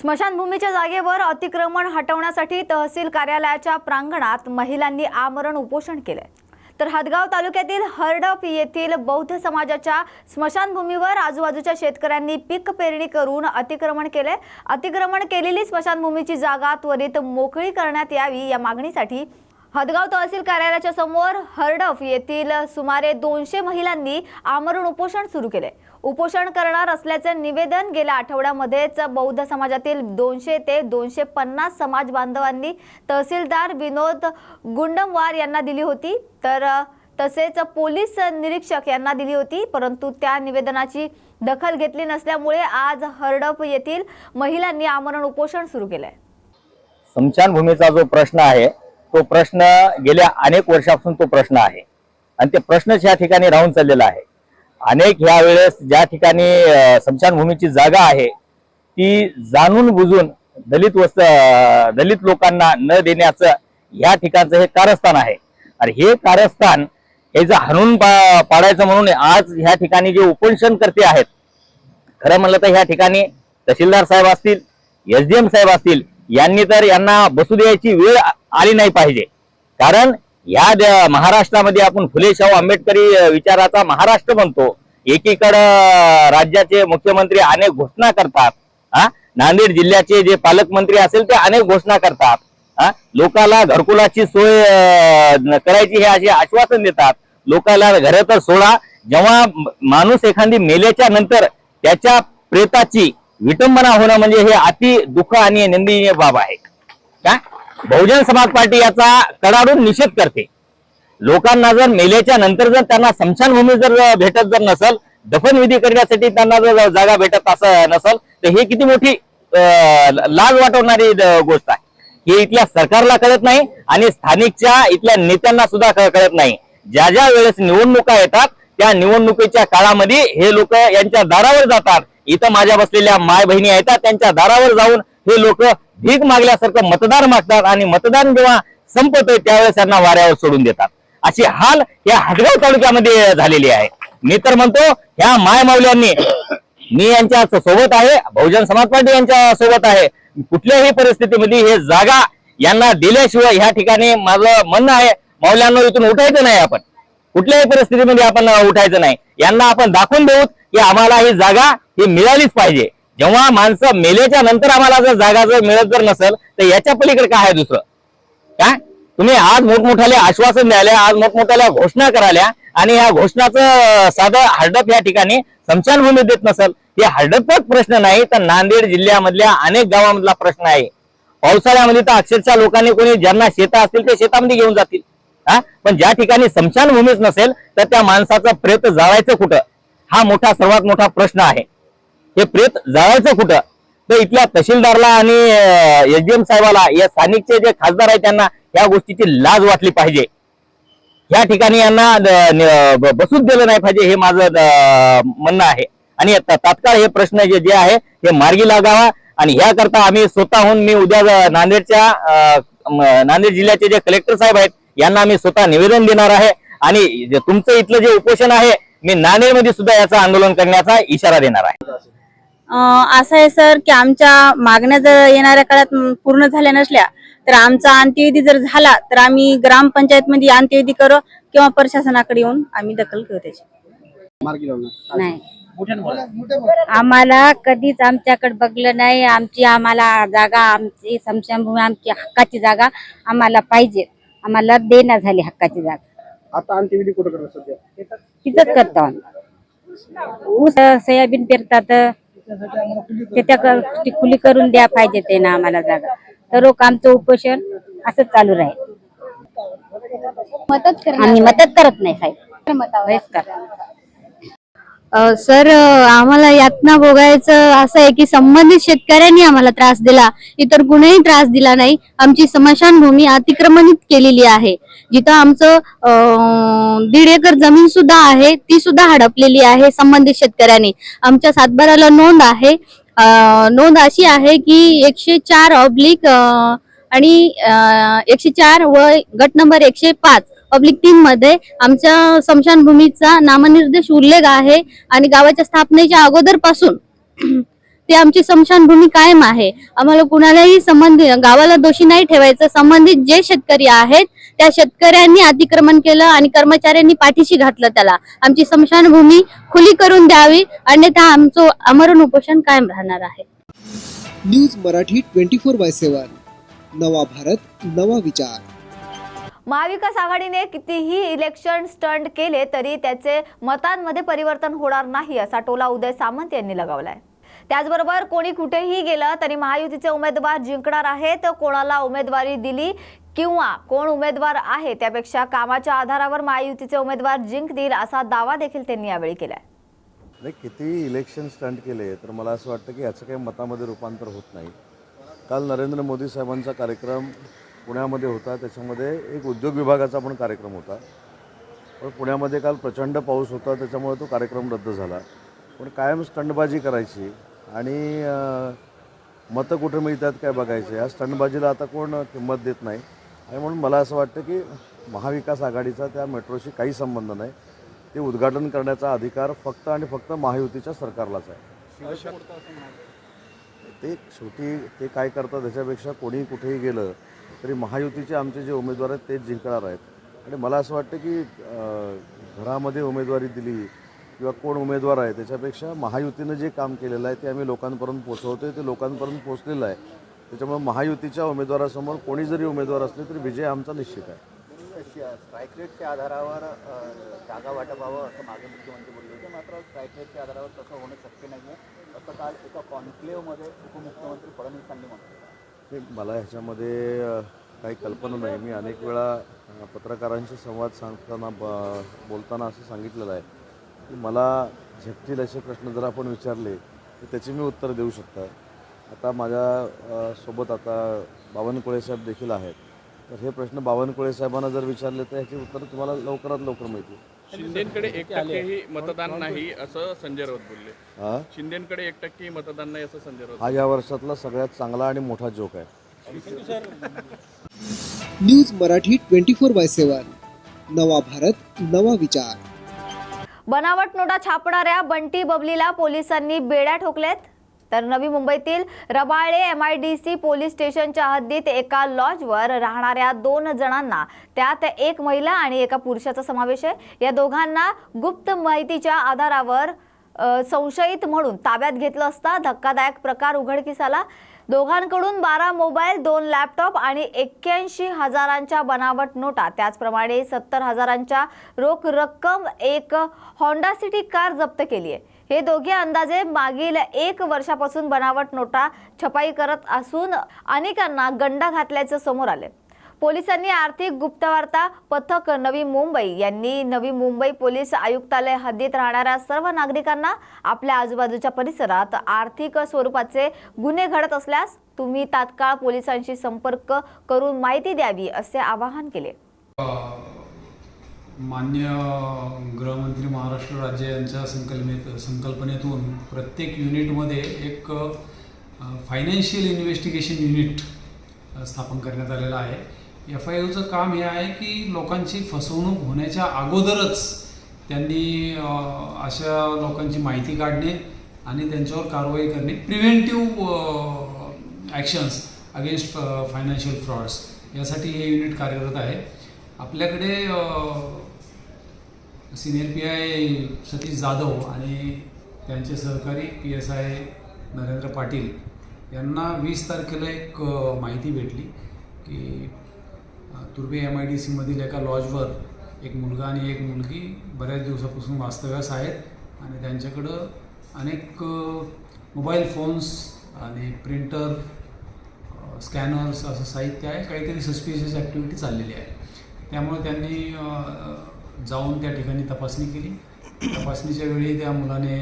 स्मशानभूमीच्या जागेवर अतिक्रमण हटवण्यासाठी तहसील कार्यालयाच्या प्रांगणात महिलांनी आमरण उपोषण केले. तर हदगाव तालुक्यातील हरडप येथील बौद्ध समाजाच्या स्मशानभूमीवर आजूबाजूच्या शेतकऱ्यांनी पीक पेरणी करून अतिक्रमण केले. अतिक्रमण केलेली स्मशानभूमीची जागा त्वरित मोकळी करण्यात यावी या मागणीसाठी हदगाव तहसील कार्यालयाच्या समोर हरडफ येथील सुमारे दोनशे महिलांनी आमरण उपोषण सुरू केले. उपोषण करणार असल्याचे निवेदन गेल्या आठवड्यामध्येच बौद्ध समाजातील दोनशे ते दोनशे पन्नास समाज बांधवांनी तहसीलदार विनोद गुंडमवार यांना दिली होती. तर तसेच पोलीस निरीक्षक यांना दिली होती परंतु त्या निवेदनाची दखल घेतली नसल्यामुळे आज हरडप येथील महिलांनी आमरण उपोषण सुरू केलंय. स्मशानभूमीचा जो प्रश्न आहे तो प्रश्न गेल्या अनेक वर्षापासून तो प्रश्न आहे. आणि ते प्रश्नच या ठिकाणी राहून चाललेला आहे. अनेक ह्या वेळेस ज्या ठिकाणी स्मशानभूमीची जागा आहे ती जाणून बुजून दलित वस्त दलित लोकांना न देण्याचं या ठिकाणचं हे कारस्थान आहे. आणि हे कारस्थान हे जर हणून पा- पाडायचं म्हणून आज ह्या ठिकाणी जे उपोषण करते आहेत खरं म्हणलं तर ह्या ठिकाणी तहसीलदार साहेब असतील यस डी एम साहेब असतील यांनी तर यांना बसू द्यायची वेळ आली नाही पाहिजे. कारण या महाराष्ट्रामध्ये आपण फुले शाहू आंबेडकरी विचाराचा महाराष्ट्र म्हणतो एकीकडं राज्याचे मुख्यमंत्री अनेक घोषणा करतात. हा नांदेड जिल्ह्याचे जे पालकमंत्री असेल ते अनेक घोषणा करतात. हा लोकाला घरकुलाची सोय करायची हे असे आश्वासन देतात. लोकाला घर तर सोडा. जेव्हा माणूस एखादी मेल्याच्या नंतर त्याच्या प्रेताची विटंबना होणं म्हणजे हे अति दुःख आणि निंदनीय बाब आहे. का? बहुजन समाज पार्टी याचा कडाडून निषेध करते. लोकांना जर मेल्याच्या नंतर जर त्यांना स्मशानभूमी जर भेटत जर नसल दफनविधी करण्यासाठी त्यांना जर जागा भेटत असं नसल तर हे किती मोठी लाज वाटवणारी गोष्ट आहे. हे इथल्या सरकारला कळत नाही आणि स्थानिकच्या इथल्या नेत्यांना सुद्धा कळत नाही. ज्या ज्या वेळेस निवडणुका येतात त्या निवडणुकीच्या काळामध्ये हे लोक यांच्या दारावर जातात. इथं माझ्या बसलेल्या माय बहिणी आहेत त्यांच्या दारावर जाऊन हे लोक भीक मागल्यासारखं मतदार मागतात आणि मतदान जेव्हा संपतोय त्यावेळेस त्यांना वाऱ्यावर सोडून देतात. अशी हाल या हदगाव तालुक्यामध्ये झालेली आहे. मी तर म्हणतो ह्या मायमावल्यांनी मी यांच्या सोबत आहे बहुजन समाज पार्टी यांच्या सोबत आहे. कुठल्याही परिस्थितीमध्ये हे जागा यांना दिल्याशिवाय ह्या ठिकाणी माझं म्हणणं आहे मावल्यांना इथून उठायचं नाही आपण. कुठल्याही परिस्थितीमध्ये आपण उठायचं नाही. यांना आपण दाखवून देऊ की आम्हाला ही जागा ही मिळालीच पाहिजे. जेव्हा माणसं मेल्याच्या नंतर आम्हाला जर जागा जर मिळत जर नसेल तर याच्या पलीकडे काय आहे दुसरं? काय तुम्ही आज मोठमोठ्याले आश्वासन द्यायला आज मोठमोठ्याल्या घोषणा करायला आणि या घोषणाचं साधं हडप या ठिकाणी स्मशानभूमी देत नसेल. हे हडपच प्रश्न नाही तर नांदेड जिल्ह्यामधल्या अनेक गावामधला प्रश्न आहे. पावसाळ्यामध्ये तर अक्षरशः लोकांनी कोणी ज्यांना शेत असतील ते शेतामध्ये घेऊन जातील. हा? पण ज्या ठिकाणी स्मशानभूमीच नसेल तर त्या माणसाचं प्रेत जाळायचं कुठं? हा मोठा सर्वात मोठा प्रश्न आहे. हे प्रेत जाळायचं कुठं? तर इथल्या तहसीलदारला आणि एसडीएम साहेबाला या स्थानिकचे जे खासदार आहेत त्यांना या गोष्टीची लाज वाटली पाहिजे. या ठिकाणी यांना बसूच दिलं नाही पाहिजे हे माझं म्हणणं आहे. आणि तात्काळ हे प्रश्न जे जे आहे हे मार्गी लागावा. आणि याकरता आम्ही स्वतःहून मी उद्या नांदेडच्या नांदेड जिल्ह्याचे जे कलेक्टर साहेब आहेत यांना आम्ही स्वतः निवेदन देणार आहे. आणि तुमचं इथलं जे उपोषण आहे मी नांदेडमध्ये सुद्धा याचं आंदोलन करण्याचा इशारा देणार आहे. असं आहे सर की आमच्या मागण्या जर येणाऱ्या काळात पूर्ण झाल्या नसल्या तर आमचा अंत्यविधी जर झाला तर आम्ही ग्रामपंचायत मध्ये अंत्यविधी करू किंवा प्रशासनाकडे येऊन आम्ही दखल करू त्याची. नाही. आम्हाला कधीच आमच्याकडे बघलं नाही आमची आम्हाला जागा आमची समशानभूमी आमची हक्काची जागा आम्हाला पाहिजे. आम्हाला देना झाली हक्काची जागा. आता अंत्यविधी कुठं सध्या? तिथंच करतो आम्ही. ऊस सोयाबीन पेरतात. त्याच्या क- ती खुली करून द्या पाहिजे ते ना आम्हाला जागा. तर रोक आमचं उपोषण असंच चालू राहील. आम्ही मदत करत नाही साहेब. बहिष्कार. सर आम्हाला यातना भोगायचं असं आहे की संबंधित शेतकऱ्यांनी आम्हाला त्रास दिला. इतर कुणीही त्रास दिला नाही. आमची स्मशानभूमी अतिक्रमणित केलेली आहे. जिथं आमचं दीड एकर जमीन सुद्धा आहे ती सुद्धा हडपलेली आहे संबंधित शेतकऱ्यांनी. आमच्या सातबाराला नोंद आहे. नोंद अशी आहे की एकशे चार ऑब्लिक आणि एकशे चार व गट नंबर एकशे पाच पब्लिक तीन मध्ये आमच्या स्मशानभूमीचा नामनिर्देश उल्लेख आहे आणि गावाच्या स्थापनेच्या अगोदरपासून ते आमची स्मशानभूमी कायम आहे. आम्हाला कुणालाही संबंधित गावाला दोषी नाही ठेवायचं. संबंधित जे शेतकरी आहेत त्या शेतकऱ्यांनी अतिक्रमण केलं आणि कर्मचाऱ्यांनी पाठीशी घातलं त्याला. आमची स्मशानभूमी खुली करून द्यावी. अन्यथा आमचं आमरण उपोषण कायम राहणार आहे. News Marathi twenty four by seven नवा भारत नवा विचार. महाविकास आघाडीने कितीही इलेक्शन स्टंट केले तरी त्याचे मतांमध्ये परिवर्तन होणार नाही असा टोला उदय सामंत यांनी लगावलाय. त्याचबरोबर कोणी कुठेही गेलं तरी महायुतीचे उमेदवार जिंकणार आहेत कोणाला उमेदवारी दिली किंवा कोण उमेदवार आहे त्यापेक्षा कामाच्या आधारावर महायुतीचे उमेदवार जिंकतील असा दावा देखील त्यांनी यावेळी केलाय. नाही किती इलेक्शन स्टंट केले तर मला असं वाटतं की याचं काही मतामध्ये रूपांतर होत नाही. काल नरेंद्र मोदी साहेबांचा कार्यक्रम पुण्यामध्ये होता. त्याच्यामध्ये एक उद्योग विभागाचा पण कार्यक्रम होता. पण पुण्यामध्ये काल प्रचंड पाऊस होता. त्याच्यामुळे तो कार्यक्रम रद्द झाला. पण कायम स्टंटबाजी करायची आणि मतं कुठे मिळतात काय बघायचे? या स्टंटबाजीला आता कोण किंमत देत नाही. आणि म्हणून मला असं वाटतं की महाविकास आघाडीचा त्या मेट्रोशी काही संबंध नाही. ते उद्घाटन करण्याचा अधिकार फक्त आणि फक्त महायुतीच्या सरकारलाच आहे. ते शेवटी ते काय करतात त्याच्यापेक्षा कोणी कुठेही गेलं तरी महायुतीचे आमचे जे उमेदवार आहेत तेच जिंकणार आहेत. आणि मला असं वाटतं की घरामध्ये उमेदवारी दिली किंवा कोण उमेदवार आहे त्याच्यापेक्षा महायुतीनं जे काम केलेलं आहे ते आम्ही लोकांपर्यंत पोचवतोय ते लोकांपर्यंत पोचलेलं आहे. त्याच्यामुळे महायुतीच्या उमेदवारासमोर कोणी जरी उमेदवार असले तरी विजय आमचा निश्चित आहे. स्ट्राईक रेटच्या आधारावर अ, जागा वाटपावं असं मागे मुख्यमंत्री बोलले होते मात्र स्ट्राईक रेटच्या आधारावर तसं होणं शक्य नाही आहे असं काल एका कॉन्क्लेव्हमध्ये उपमुख्यमंत्री फडणवीसांनी म्हटलं नाही, मला ह्याच्यामध्ये काही कल्पना नाही. मी अनेक वेळा पत्रकारांशी संवाद साधताना ब बोलताना असं सांगितलेलं आहे. की मला झेपतील असे प्रश्न जर आपण विचारले तर त्याची मी उत्तर देऊ शकतो. आता माझ्या सोबत आता बावनकुळे साहेब देखील आहेत. तर हे प्रश्न बावनकुळे साहेबांना जर विचारले तर ह्याची उत्तर तुम्हाला लवकरात लवकर मिळतील. शिंदेकडे एक टक्केही मतदान नाही असं संजय राऊत बोलले. हा? शिंदेकडे एक टक्केही मतदान नाही असं संजय राऊत हा या वर्षातला सगळ्यात चांगला आणि मोठा जोक आहे. News Marathi twenty four by seven. नवा भारत नवा विचार. बनावट नोटा छापणाऱ्या बंटी बबलीला पोलिसांनी बेड्या ठोकल्यात. तर नवी मुंबईतील Rabale M I D C police स्टेशनच्या हद्दीत एका लॉजवर राहणाऱ्या दोन जणांना त्यात एक महिला आणि एका पुरुषाचा समावेश आहे. या दोघांना गुप्त माहितीच्या आधारावर संशयित म्हणून ताब्यात घेतलं असता धक्कादायक प्रकार उघडकीस आला. दोघांकडून बारा मोबाईल दोन लॅपटॉप आणि एक्क्याऐंशी हजारांच्या बनावट नोटा त्याचप्रमाणे सत्तर हजारांच्या रोख रक्कम एक होंडा सिटी कार जप्त केली आहे. हे दोघे अंदाजे मागील एक वर्षापासून बनावट नोटा छपाई करत असून अनेकांना गंडा घातल्याचं समोर आले. पोलिसांनी आर्थिक गुप्तवार्ता पथक नवी मुंबई यांनी नवी मुंबई पोलीस आयुक्तालय हद्दीत राहणाऱ्या सर्व नागरिकांना आपल्या आजूबाजूच्या परिसरात आर्थिक स्वरूपाचे गुन्हे घडत असल्यास तुम्ही तात्काळ पोलिसांशी संपर्क करून माहिती द्यावी असे आवाहन केले. मान्य गृहमंत्री महाराष्ट्र राज्य यांच्या संकल्पनेत संकल्पनेतून प्रत्येक युनिटमध्ये एक फायनान्शियल इन्व्हेस्टिगेशन युनिट स्थापन करण्यात आलेलं आहे. एफ आय ओचं काम हे आहे की लोकांची फसवणूक होण्याच्या अगोदरच त्यांनी अशा लोकांची माहिती काढणे आणि त्यांच्यावर कारवाई करणे preventive actions against financial frauds यासाठी हे युनिट कार्यरत आहे. आपल्याकडे senior P I Satish Jadhav आणि त्यांचे सहकारी P S I Narendra Patil यांना वीस तारखेला एक माहिती भेटली की तुर्वे तुर्बे एम आय डी सीमधील एका लॉजवर एक मुलगा आणि एक मुलगी बऱ्याच दिवसापासून वास्तव्यास आहेत आणि त्यांच्याकडं अनेक मोबाईल फोन्स आणि प्रिंटर स्कॅनर्स असं साहित्य आहे. काहीतरी सस्पिशियस ॲक्टिव्हिटी चाललेली आहे. त्यामुळे त्यांनी जाऊन त्या ठिकाणी तपासणी केली. तपासणीच्या वेळी त्या मुलाने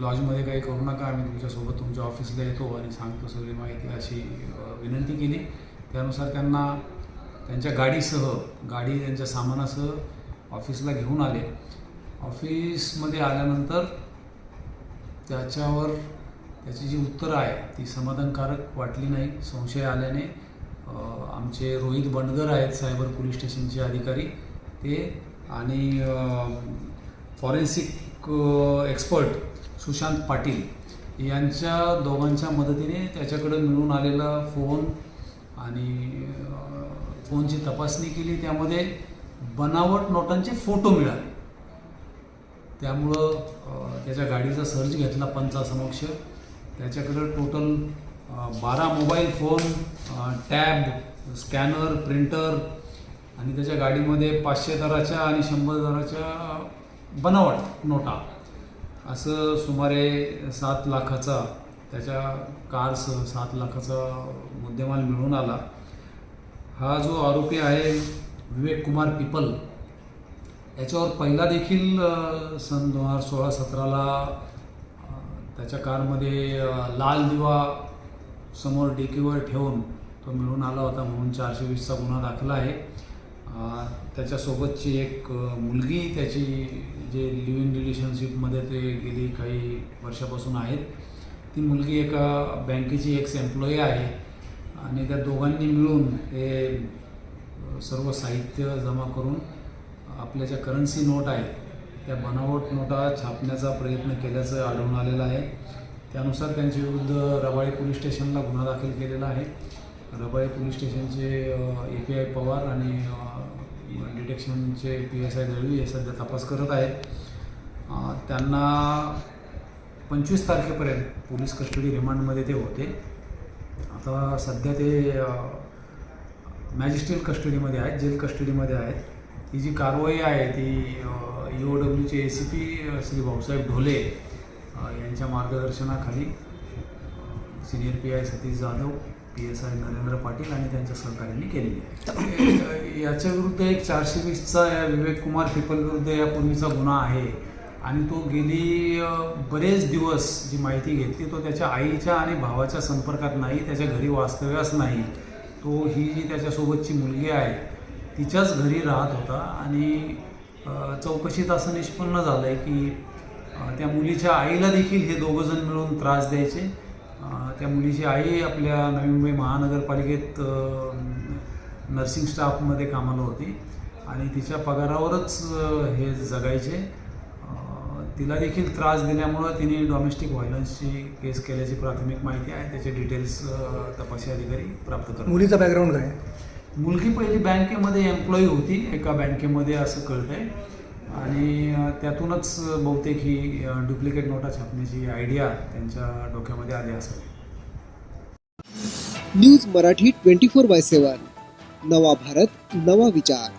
लॉजमध्ये काही करू नका आम्ही तुमच्यासोबत तुमच्या ऑफिसला येतो आणि सांगतो सगळी माहिती अशी विनंती केली. त्यानुसार त्यांना त्यांच्या गाडीसह गाडी त्यांच्या सामानासह ऑफिसला घेऊन आले. ऑफिसमध्ये आल्यानंतर त्याच्यावर त्याची जी उत्तरं आहे ती समाधानकारक वाटली नाही. संशय आल्याने आमचे रोहित बंडगर आहेत सायबर पोलीस स्टेशनचे अधिकारी ते आणि फॉरेन्सिक एक्सपर्ट सुशांत पाटील यांच्या दोघांच्या मदतीने त्याच्याकडे मिळून आलेला फोन आणि फोनची तपासणी केली. त्यामध्ये बनावट नोटांचे फोटो मिळाले. त्यामुळं त्याच्या गाडीचा सर्च घेतला पंचासमक्ष. त्याच्याकडं टोटल बारा mobile phone tab scanner printer आणि त्याच्या गाडीमध्ये पाचशे दराच्या आणि शंभर दराच्या बनावट नोटा. असं सुमारे सात लाखाचा त्याच्या कारसह सात लाखाचा मुद्देमाल मिळून आला. हा जो आरोपी आहे विवेक कुमार पिपल याच्यावर पहिला देखील सन दोन हजार सोळा सतराला त्याच्या कारमध्ये लाल दिवा समोर डेकीवर ठेवून तो मिळून आला होता म्हणून चारशे वीसचा गुन्हा दाखल आहे. त्याच्यासोबतची एक मुलगी त्याची जे लिव्ह इन रिलेशनशिपमध्ये ते गेली काही वर्षापासून आहेत. ती मुलगी एका बँकेची एक्स एम्प्लॉई आहे आणि त्या दोघांनी मिळून हे सर्व साहित्य जमा करून आपल्या ज्या करन्सी नोट आहेत त्या बनावट नोटा छापण्याचा प्रयत्न केल्याचं आढळून आलेलं आहे. त्यानुसार त्यांच्याविरुद्ध रबाळे पोलीस स्टेशनला गुन्हा दाखल केलेला आहे. रबाळे पोलीस स्टेशनचे ए पी आय पवार आणि डिटेक्शनचे पी एस आय दळवी हे सध्या तपास करत आहेत. त्यांना पंचवीस तारखेपर्यंत पोलीस कस्टडी रिमांडमध्ये ते होते. आता सध्या ते मॅजिस्ट्रेट कस्टडीमध्ये आहेत जेल कस्टडीमध्ये आहेत. ही जी कारवाई आहे ती E O डब्ल्यूचे A C P Shri Bhausaheb Dhole यांच्या मार्गदर्शनाखाली senior P I Satish Jadhav P S I Narendra Patil आणि त्यांच्या सहकार्यांनी केलेली आहे. याच्या विरुद्ध एक चारशे वीसचा या विवेक कुमार पिपल विरुद्ध यापूर्वीचा गुन्हा आहे. आणि तो गेली बरेच दिवस जी माहिती घेतली तो त्याच्या आईच्या आणि भावाच्या संपर्कात नाही त्याच्या घरी वास्तव्यास नाही. तो ही जी त्याच्यासोबतची मुलगी आहे तिच्याच घरी राहत होता आणि चौकशीत असं निष्पन्न झालं आहे की त्या मुलीच्या आईला देखील हे दोघंजण मिळून त्रास द्यायचे. त्या मुलीची आई आपल्या नवी मुंबई महानगरपालिकेत नर्सिंग स्टाफमध्ये कामाला होती. आणि तिच्या पगारावरच हे जगायचे. तिला देखील त्रास दिल्यामुळं तिने डॉमेस्टिक व्हायलन्सची केस केल्याची प्राथमिक माहिती आहे. त्याचे डिटेल्स तपासी अधिकारी प्राप्त करतात. मुलीचा बॅकग्राऊंड काय? मुलगी पहिली बँकेमध्ये एम्प्लॉई होती. एका बँकेमध्ये असं कळतंय. आणि त्यातूनच बहुतेक ही डुप्लिकेट नोटा छापण्याची आयडिया त्यांच्या डोक्यामध्ये आली असेल. News Marathi twenty four by seven. नवा भारत नवा विचार.